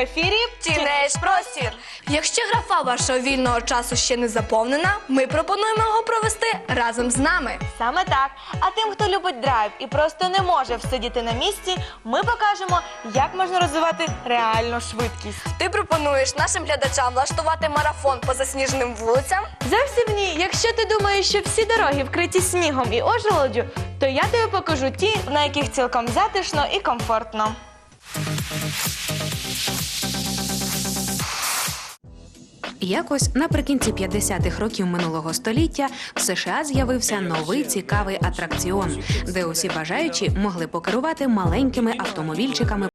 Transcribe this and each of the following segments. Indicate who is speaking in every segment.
Speaker 1: Ефірі
Speaker 2: Тінейдж простір.
Speaker 3: Якщо графа вашого вільного часу ще не заповнена, ми пропонуємо його провести разом з нами.
Speaker 1: Саме так. А тим, хто любить драйв і просто не може всидіти на місці, ми покажемо, як можна розвивати реальну швидкість.
Speaker 3: Ти пропонуєш нашим глядачам влаштувати марафон по засніженим вулицям.
Speaker 1: Зовсім ні. Якщо ти думаєш, що всі дороги вкриті снігом і ожеледю, то я тобі покажу ті, на яких цілком затишно і комфортно.
Speaker 4: Якось наприкінці 50-х років минулого століття в США з'явився новий цікавий атракціон, де усі бажаючі могли покерувати маленькими автомобільчиками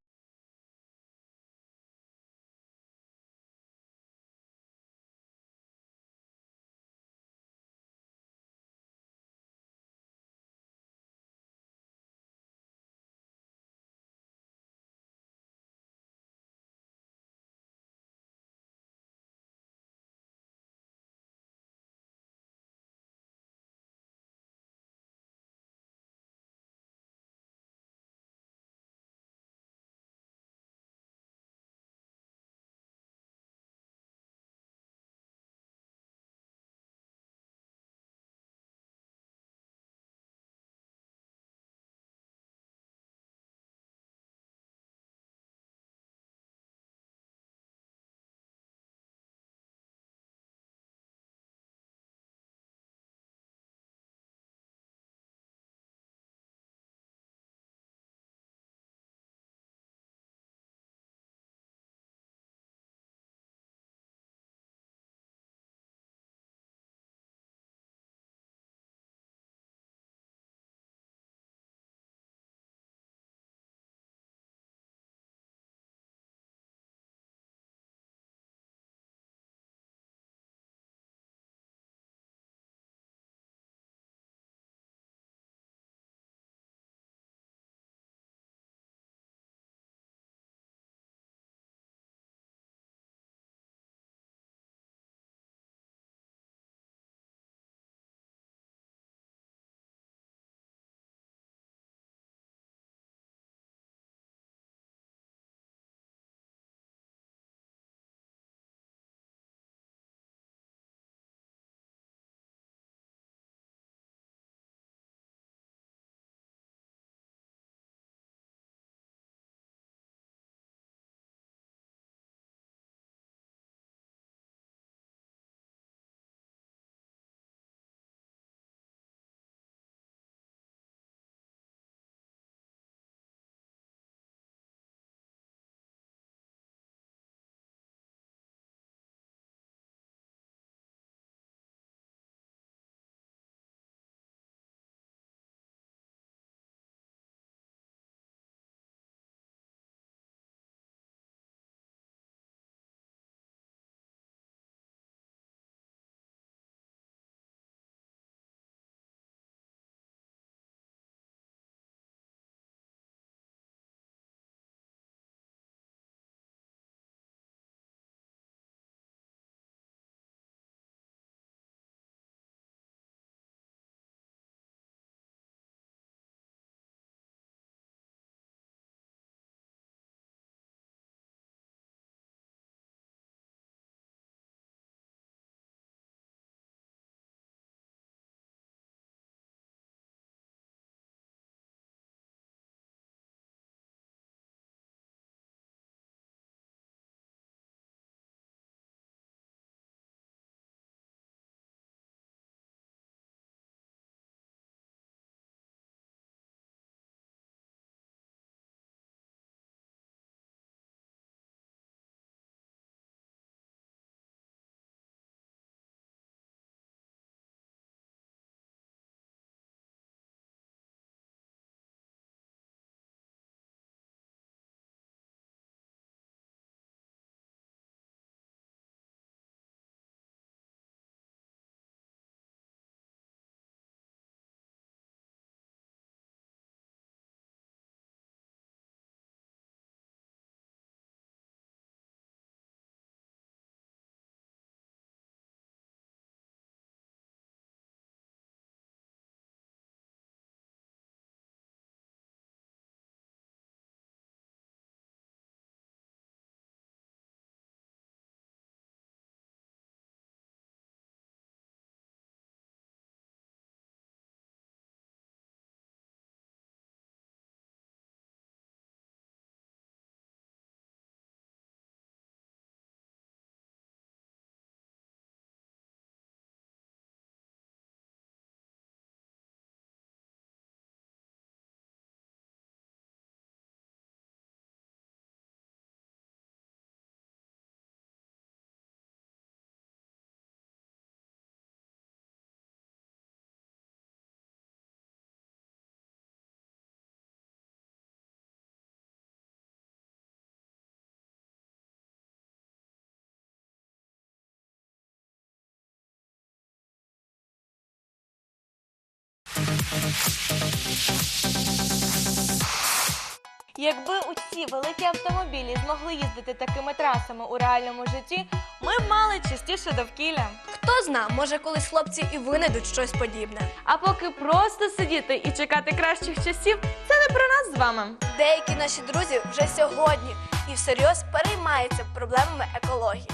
Speaker 1: Якби усі великі автомобілі змогли їздити такими трасами у реальному житті, ми б мали чистіше довкілля.
Speaker 3: Хто зна, може колись хлопці і винайдуть щось подібне.
Speaker 1: А поки просто сидіти і чекати кращих часів, це не про нас з вами.
Speaker 3: Деякі наші друзі вже сьогодні і всерйоз переймаються проблемами екології.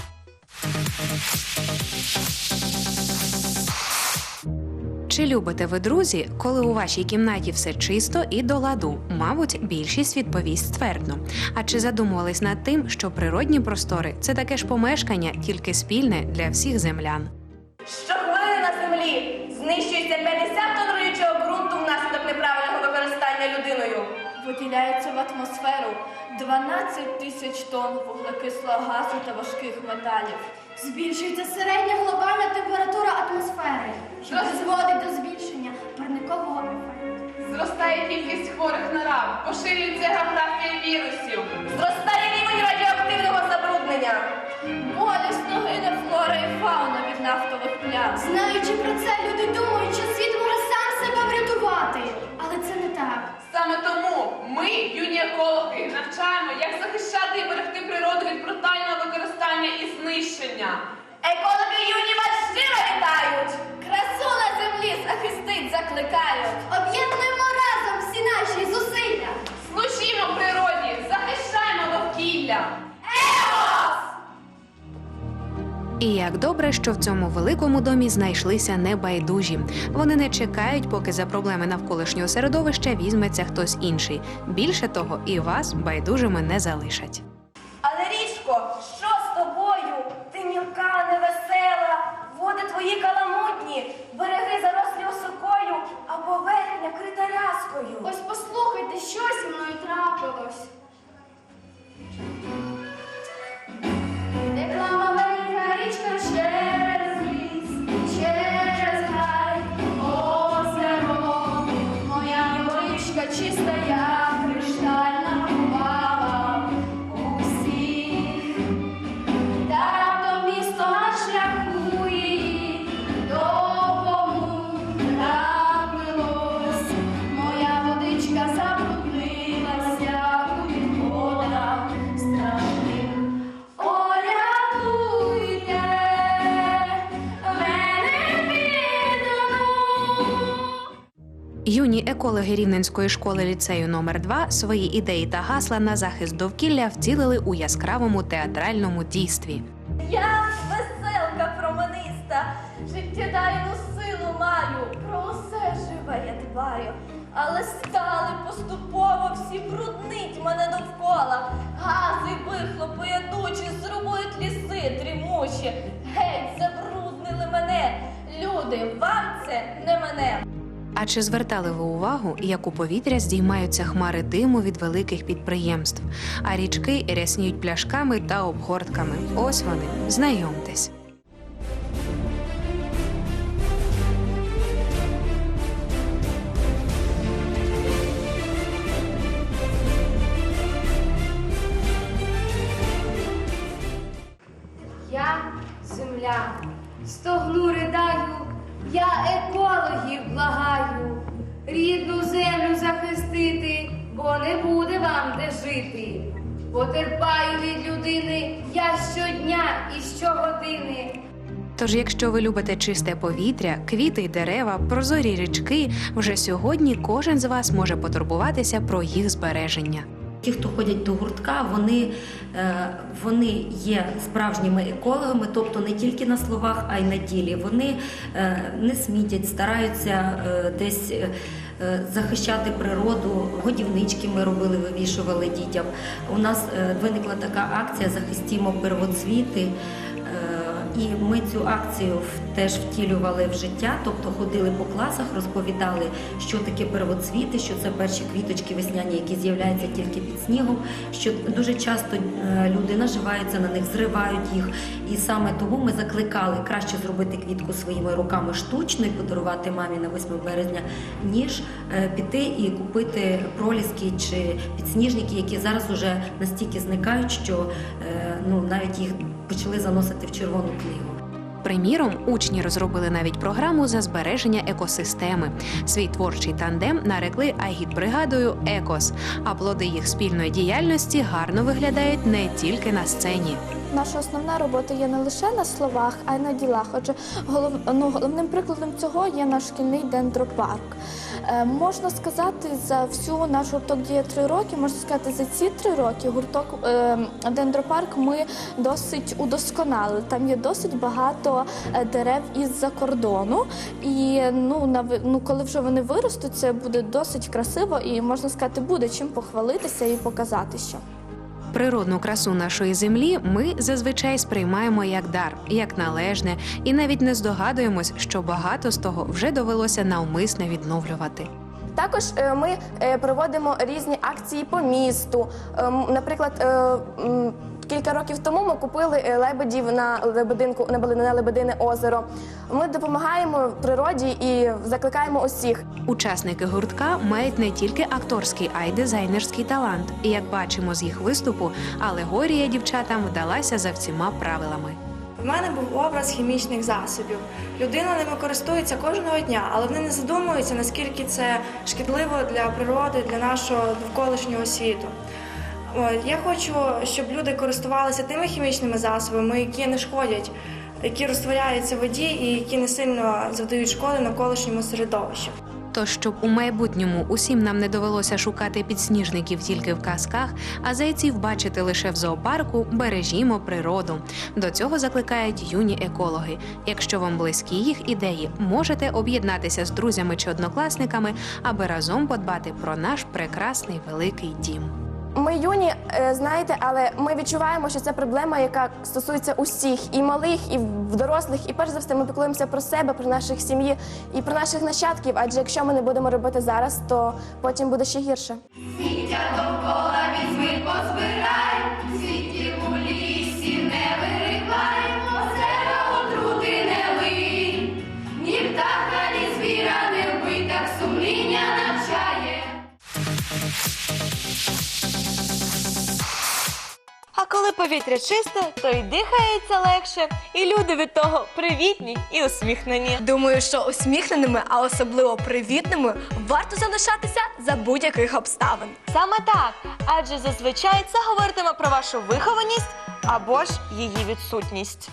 Speaker 4: Чи любите ви друзі, коли у вашій кімнаті все чисто і до ладу? Мабуть, більшість відповість ствердно. А чи задумувались над тим, що природні простори це таке ж помешкання, тільки спільне для всіх землян?
Speaker 2: Щохвилини на землі знищується 50 тонн родючого ґрунту внаслідок неправильного використання людиною.
Speaker 5: Виділяється в атмосферу 12 тисяч тонн вуглекислого газу та важких металів.
Speaker 6: Збільшується середня глобальна температура
Speaker 7: Зростає кількість хворих на рак, поширюється географія вірусів.
Speaker 2: Зростає рівень радіоактивного забруднення.
Speaker 5: Болісно гине флора і фауна від нафтових плям.
Speaker 6: Знаючи про це, люди думають, що світ може сам себе врятувати. Але це не так.
Speaker 7: Саме тому ми, юні екологи, навчаємо, як захищати і берегти природу від брутального використання і знищення.
Speaker 2: Екологи юні вас щиро вітають!
Speaker 5: Красу на землі захистить закликають.
Speaker 6: Об'єднуємо наші зусилля.
Speaker 7: Служімо природі, захищаємо довкілля.
Speaker 4: І як добре, що в цьому великому домі знайшлися небайдужі. Вони не чекають, поки за проблеми навколишнього середовища візьметься хтось інший. Більше того, і вас байдужими не залишать. Юні екологи Рівненської школи ліцею номер 2 свої ідеї та гасла на захист довкілля втілили у яскравому театральному дійстві.
Speaker 5: Я веселка промениста, життєдайну силу маю, про усе живе я дбаю. Але стали поступово всі бруднить мене довкола. Гази вихлопи ядучі, зрубують ліси дрімучі. Геть, забруднили мене. Люди, вам це не мене.
Speaker 4: А чи звертали ви увагу, як у повітря здіймаються хмари диму від великих підприємств, а річки рясніють пляшками та обгортками? Ось вони, знайомтесь.
Speaker 6: Вам де жити. Потерпаю від людини я щодня і щогодини.
Speaker 4: Тож, якщо ви любите чисте повітря, квіти й дерева, прозорі річки, вже сьогодні кожен з вас може потурбуватися про їх збереження.
Speaker 8: Ті, хто ходять до гуртка, вони, е, вони є справжніми екологами, тобто не тільки на словах, а й на ділі. Вони е, не смітять, стараються е, десь захищати природу. Годівнички ми робили, вивішували дітям. У нас виникла така акція Захистімо первоцвіти. І ми цю акцію теж втілювали в життя, тобто ходили по класах, розповідали, що таке первоцвіти, що це перші квіточки весняні, які з'являються тільки під снігом. Що дуже часто е, люди наживаються на них, зривають їх. І саме тому ми закликали краще зробити квітку своїми руками штучно і подарувати мамі на 8 березня, ніж е, піти і купити проліски чи підсніжники, які зараз уже настільки зникають, що е, ну навіть їх почали заносити в червону книгу.
Speaker 4: Приміром, учні розробили навіть програму за збереження екосистеми. Свій творчий тандем нарекли агітбригадою Екос. А плоди їх спільної діяльності гарно виглядають не тільки на сцені.
Speaker 9: Наша основна робота є не лише на словах, а й на ділах. Отже, голов, ну, головним прикладом цього є наш шкільний дендропарк. Е, можна сказати, за всю наш гурток діє три роки. Можна сказати, за ці три роки гурток е, дендропарк ми досить удосконалили. Там є досить багато е, дерев із-за кордону. І ну, на, ну, коли вже вони виростуть, це буде досить красиво і можна сказати, буде чим похвалитися і показати що.
Speaker 4: Природну красу нашої землі ми зазвичай сприймаємо як дар, як належне, і навіть не здогадуємось, що багато з того вже довелося навмисне відновлювати.
Speaker 2: Також е, ми е, проводимо різні акції по місту. Ем, Наприклад, е, кілька років тому ми купили е, лебедів на лебединку Бали- на Лебедине озеро. Ми допомагаємо природі і закликаємо усіх.
Speaker 4: Учасники гуртка мають не тільки акторський, а й дизайнерський талант. І як бачимо з їх виступу, алегорія дівчатам вдалася за всіма правилами.
Speaker 10: В мене був образ хімічних засобів. Людина ними користується кожного дня, але вони не задумуються, наскільки це шкідливо для природи, для нашого довколишнього світу. От, Я хочу, щоб люди користувалися тими хімічними засобами, які не шкодять, які розтворяються в воді і які не сильно завдають шкоди навколишньому середовищу.
Speaker 4: Тож, щоб у майбутньому усім нам не довелося шукати підсніжників тільки в казках, а зайців бачити лише в зоопарку, бережімо природу. До цього закликають юні екологи. Якщо вам близькі їх ідеї, можете об'єднатися з друзями чи однокласниками, аби разом подбати про наш прекрасний великий дім.
Speaker 2: Ми юні, е, знаєте, але ми відчуваємо, що це проблема, яка стосується усіх, і малих, і дорослих. І перш за все, ми піклуємося про себе, про наших сім'ї і про наших нащадків. Адже якщо ми не будемо робити зараз, то потім буде ще гірше.
Speaker 1: Коли повітря чисте, то й дихається легше, і люди від того привітні і усміхнені.
Speaker 3: Думаю, що усміхненими, а особливо привітними, варто залишатися за будь-яких обставин.
Speaker 1: Саме так, адже зазвичай це говоритиме про вашу вихованість або ж її відсутність.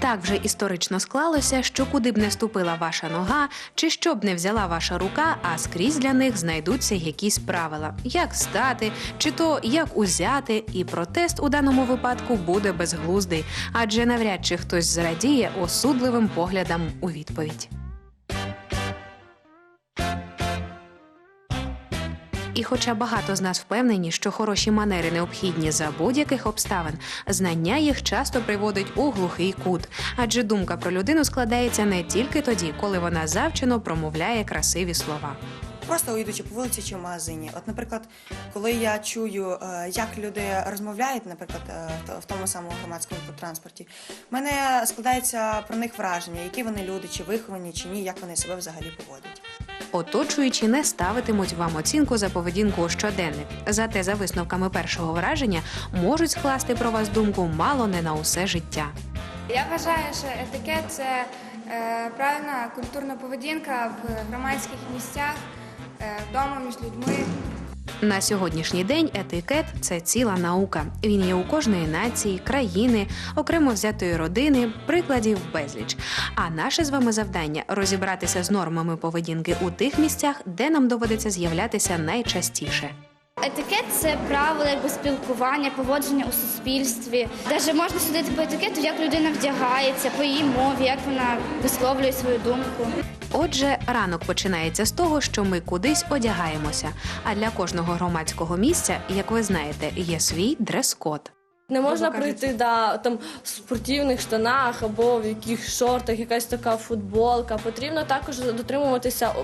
Speaker 4: Так вже історично склалося, що куди б не ступила ваша нога, чи що б не взяла ваша рука, а скрізь для них знайдуться якісь правила, як стати, чи то як узяти, і протест у даному випадку буде безглуздий, адже навряд чи хтось зрадіє осудливим поглядам у відповідь. І хоча багато з нас впевнені, що хороші манери необхідні за будь-яких обставин, знання їх часто приводить у глухий кут, адже думка про людину складається не тільки тоді, коли вона завчено промовляє красиві слова.
Speaker 11: Просто йдучи по вулиці чи в магазині. От, наприклад, коли я чую, е, як люди розмовляють, наприклад, е, то- в тому самому громадському транспорті, в мене складається про них враження, які вони люди, чи виховані, чи ні, як вони себе взагалі поводять.
Speaker 4: Оточуючі не ставитимуть вам оцінку за поведінку щоденник. Зате за висновками першого враження можуть скласти про вас думку мало не на усе життя.
Speaker 12: Я вважаю, що етикет це е, правильна культурна поведінка в громадських місцях, вдома між людьми.
Speaker 4: На сьогоднішній день етикет це ціла наука. Він є у кожної нації, країни, окремо взятої родини, прикладів безліч. А наше з вами завдання розібратися з нормами поведінки у тих місцях, де нам доведеться з'являтися найчастіше.
Speaker 6: Етикет це правила якби спілкування, поводження у суспільстві. Даже можна судити по етикету, як людина вдягається, по її мові, як вона висловлює свою думку.
Speaker 4: Отже, ранок починається з того, що ми кудись одягаємося. А для кожного громадського місця, як ви знаєте, є свій дрес-код.
Speaker 10: Не можна прийти да, там, в спортивних штанах або в яких шортах, якась така футболка. Потрібно також дотримуватися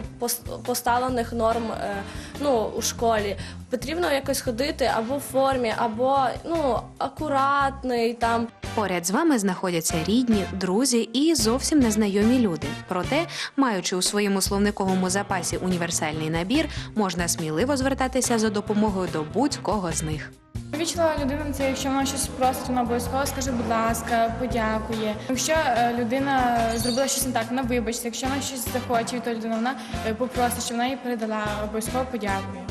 Speaker 10: поставлених норм е, ну, у школі. Потрібно якось ходити або в формі, або ну, акуратний там.
Speaker 4: Поряд з вами знаходяться рідні, друзі і зовсім незнайомі люди. Проте, маючи у своєму словниковому запасі універсальний набір, можна сміливо звертатися за допомогою до будь-кого з них.
Speaker 12: Вічлива людина це якщо вона щось просить, вона обов'язково скаже, будь ласка, подякує. Якщо е, людина зробила щось не так, вона вибачиться. Якщо вона щось захоче від тої людини, вона е, попросить, щоб вона їй передала, обов'язково подякує.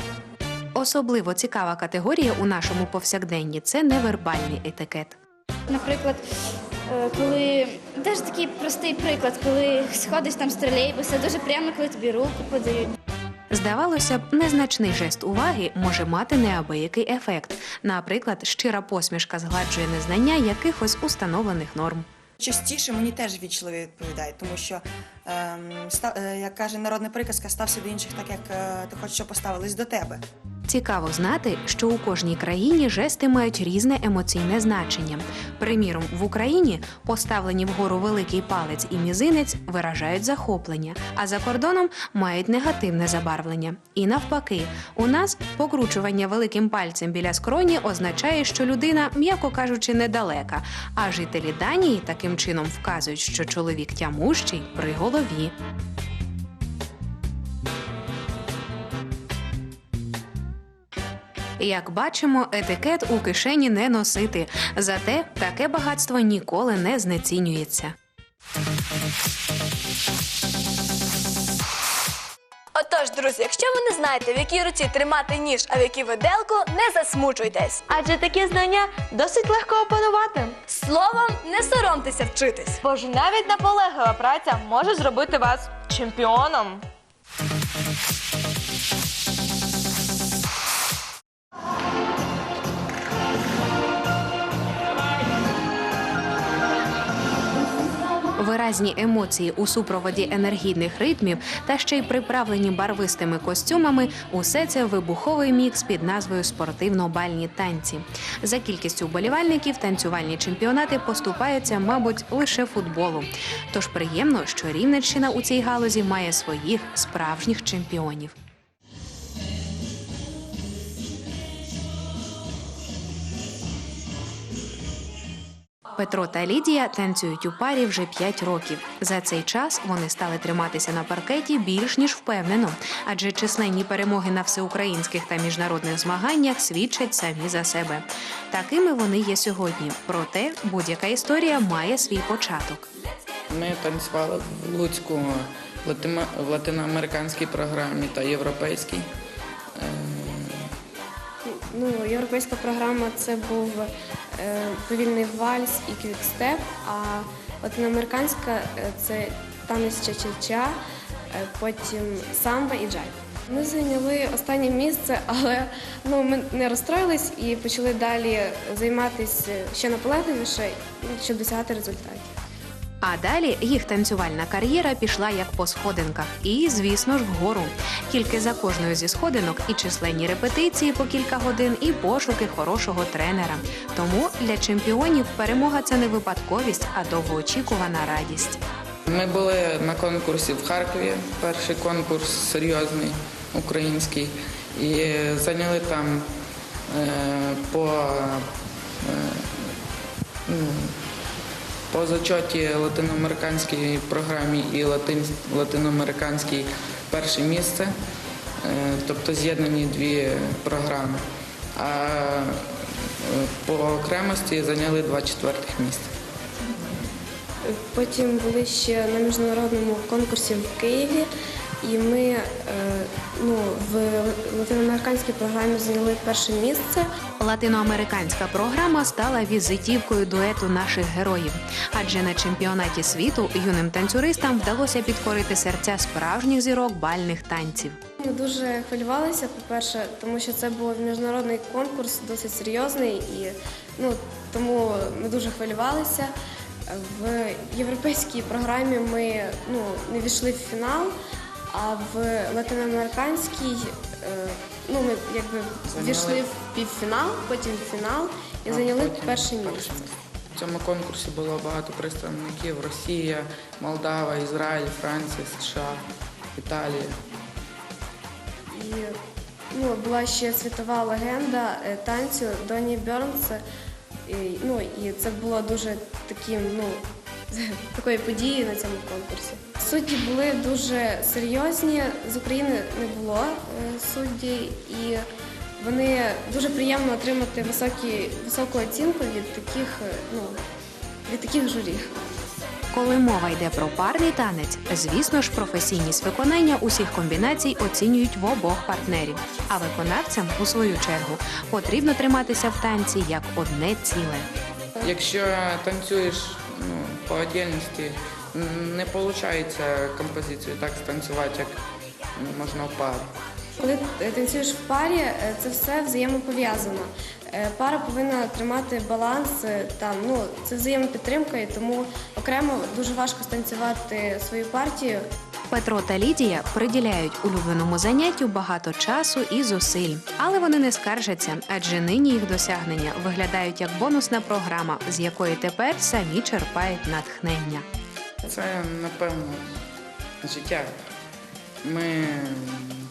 Speaker 4: Особливо цікава категорія у нашому повсякденні це невербальний етикет.
Speaker 6: Наприклад, е, коли теж такий простий приклад, коли сходиш там з тролейбуса, дуже приємно, коли тобі руку подають.
Speaker 4: Здавалося б, незначний жест уваги може мати неабиякий ефект. Наприклад, щира посмішка згладжує незнання якихось установлених норм.
Speaker 11: Частіше мені теж вічливі відповідають, тому що, ем, ста, е, як каже народна приказка, стався до інших так, як е, ти хочеш, щоб поставились до тебе.
Speaker 4: Цікаво знати, що у кожній країні жести мають різне емоційне значення. Приміром, в Україні поставлені вгору великий палець і мізинець виражають захоплення, а за кордоном мають негативне забарвлення. І навпаки, у нас покручування великим пальцем біля скроні означає, що людина, м'яко кажучи, недалека. А жителі Данії таким чином вказують, що чоловік тямущий при голові. Як бачимо, етикет у кишені не носити, зате таке багатство ніколи не знецінюється.
Speaker 3: Отож, друзі, якщо ви не знаєте, в якій руці тримати ніж, а в якій виделку, не засмучуйтесь.
Speaker 1: Адже такі знання досить легко опанувати.
Speaker 3: Словом, не соромтеся вчитись.
Speaker 1: Бо ж навіть наполеглива праця може зробити вас чемпіоном.
Speaker 4: Виразні емоції у супроводі енергійних ритмів та ще й приправлені барвистими костюмами усе це вибуховий мікс під назвою спортивно-бальні танці. За кількістю вболівальників танцювальні чемпіонати поступаються, мабуть, лише футболу. Тож приємно, що Рівненщина у цій галузі має своїх справжніх чемпіонів. Петро та Лідія танцюють у парі вже 5 років. За цей час вони стали триматися на паркеті більш ніж впевнено, адже численні перемоги на всеукраїнських та міжнародних змаганнях свідчать самі за себе. Такими вони є сьогодні. Проте будь-яка історія має свій початок.
Speaker 13: Ми танцювали в Луцьку в латиноамериканській програмі та європейській.
Speaker 12: Ну, європейська програма це був е, повільний вальс і квікстеп, а латиноамериканська е, це танець ча-ча-ча, е, потім самба і джайв. Ми зайняли останнє місце, але ну, ми не розстроїлись і почали далі займатися ще наполегливіше, щоб досягати результатів.
Speaker 4: А далі їх танцювальна кар'єра пішла як по сходинках, і, звісно ж, вгору. Тільки за кожною зі сходинок і численні репетиції по кілька годин, і пошуки хорошого тренера. Тому для чемпіонів перемога це не випадковість, а довгоочікувана радість.
Speaker 13: Ми були на конкурсі в Харкові, перший конкурс серйозний український, і зайняли там е, по, е, ну, по зачоті латиноамериканській програмі і латин, латиноамериканській перше місце, е, тобто з'єднані дві програми. А е, по окремості зайняли два четвертих місця.
Speaker 12: Потім були ще на міжнародному конкурсі в Києві, і ми е, ну, в латиноамериканській програмі зайняли перше місце.
Speaker 4: Латиноамериканська програма стала візитівкою дуету наших героїв, адже на чемпіонаті світу юним танцюристам вдалося підкорити серця справжніх зірок бальних танців.
Speaker 12: Ми дуже хвилювалися, по-перше, тому що це був міжнародний конкурс, досить серйозний, і ну, тому ми дуже хвилювалися. В європейській програмі ми ну, не війшли в фінал, а в латиноамериканській е, ну, ми якби війшли в півфінал, потім в фінал і зайняли перше місце.
Speaker 13: В цьому конкурсі було багато представників Росія, Молдава, Ізраїль, Франція, США, Італія.
Speaker 12: І ну, була ще світова легенда е, танцю Доні Бернс. І, ну, і це було дуже таким, ну, такою подією на цьому конкурсі. Судді були дуже серйозні. З України не було е, судді, і вони дуже приємно отримати високі, високу оцінку від таких, е, ну, від таких журі.
Speaker 4: Коли мова йде про парний танець, звісно ж, професійність виконання усіх комбінацій оцінюють в обох партнерів. А виконавцям, у свою чергу, потрібно триматися в танці як одне ціле.
Speaker 13: Якщо танцюєш по отдельности не виходить композицію так станцювати, як можна в парі.
Speaker 12: Коли танцюєш в парі, е, це все взаємопов'язано. Е, Пара повинна тримати баланс, е, там, ну, це взаємопідтримка, і тому окремо дуже важко станцювати свою партію.
Speaker 4: Петро та Лідія приділяють улюбленому заняттю багато часу і зусиль, але вони не скаржаться, адже нині їх досягнення виглядають як бонусна програма, з якої тепер самі черпають натхнення.
Speaker 13: Це, напевно, життя. Ми,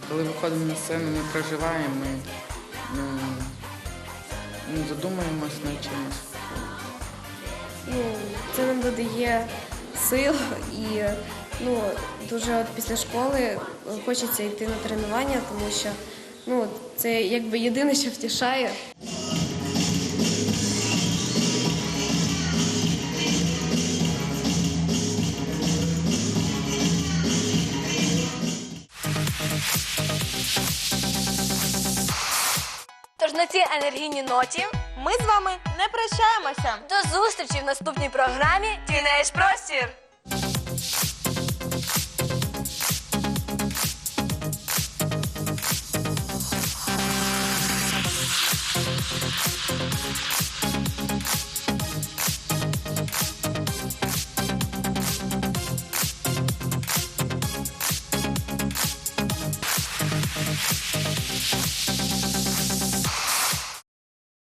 Speaker 13: коли виходимо на сцену, ми проживаємо, ми м, ну, задумуємось над чимось.
Speaker 12: Ну, це нам додає сил і ну, дуже от після школи е, хочеться йти на тренування, тому що ну, це якби єдине, що втішає.
Speaker 3: Тож на цій енергійній ноті
Speaker 1: Ми з вами не прощаємося.
Speaker 3: до зустрічі в наступній програмі Тінейдж Простір.